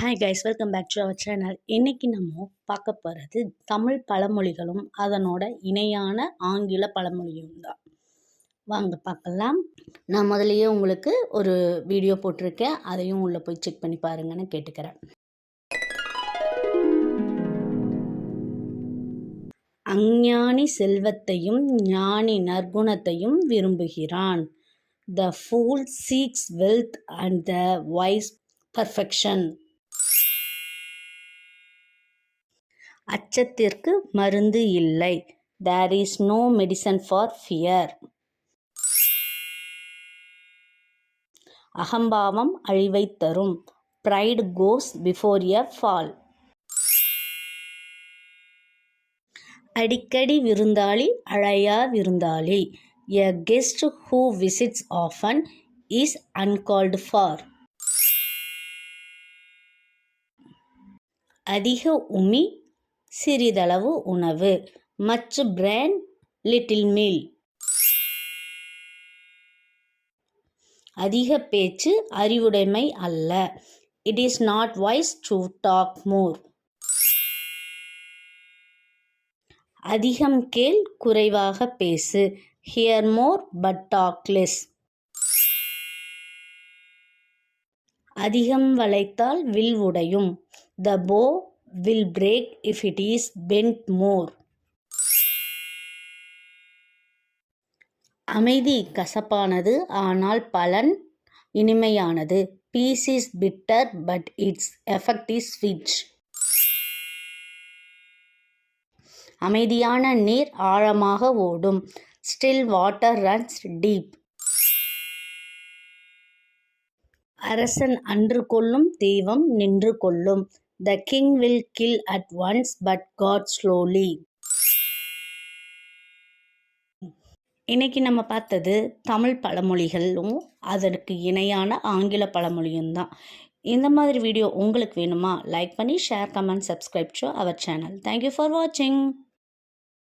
Hi guys welcome back to our channel இன்னைக்கு நம்ம பார்க்க போகிறது தமிழ் பழமொழிகளும் அதனோட இணையான ஆங்கில பழமொழியும் தான். வாங்க பார்க்கலாம். நான் முதலியே உங்களுக்கு ஒரு வீடியோ போட்டிருக்கேன். அதையும் உள்ளே போய் செக் பண்ணி பாருங்கன்னு கேட்டுக்கிறேன். அஞ்ஞானி செல்வத்தையும் ஞானி நற்குணத்தையும் விரும்புகிறான். The fool seeks wealth and the wise perfection அச்சத்திற்கு மருந்து இல்லை. There is no medicine for fear அகம்பாவம் அழிவை தரும். Pride goes before a fall அடிக்கடி விருந்தாளி அழையா விருந்தாளி a guest who visits often is uncalled for அதிக உமி சிறிதளவு உணவு. மச் பிரான் லிட்டில் மீல் அதிக பேச்சு அறிவுடைமை அல்ல. It is not wise to talk more அதிகம் கேள் குறைவாக பேசு. Hear more but talk less அதிகம் வளைத்தால் வில் உடையும். த போ will break if it is bent more. அமைதி கசப்பானது ஆனால் பலன் இனிமையானது. Peace is bitter but its effect is sweet அமைதியான நீர் ஆழமாக ஓடும். ஸ்டில் வாட்டர் ரன்ஸ் டீப் அரசன் அன்று கொள்ளும் தெய்வம் நின்று கொள்ளும். The king will kill at once but God slowly இன்னைக்கு நம்ம பார்த்தது தமிழ் பழமொழிகளும் அதற்கு இணையான ஆங்கில பழமொழியும் தான். இந்த மாதிரி வீடியோ உங்களுக்கு வேணுமா? லைக் பண்ணி share comment subscribe to our channel thank you for வாட்சிங்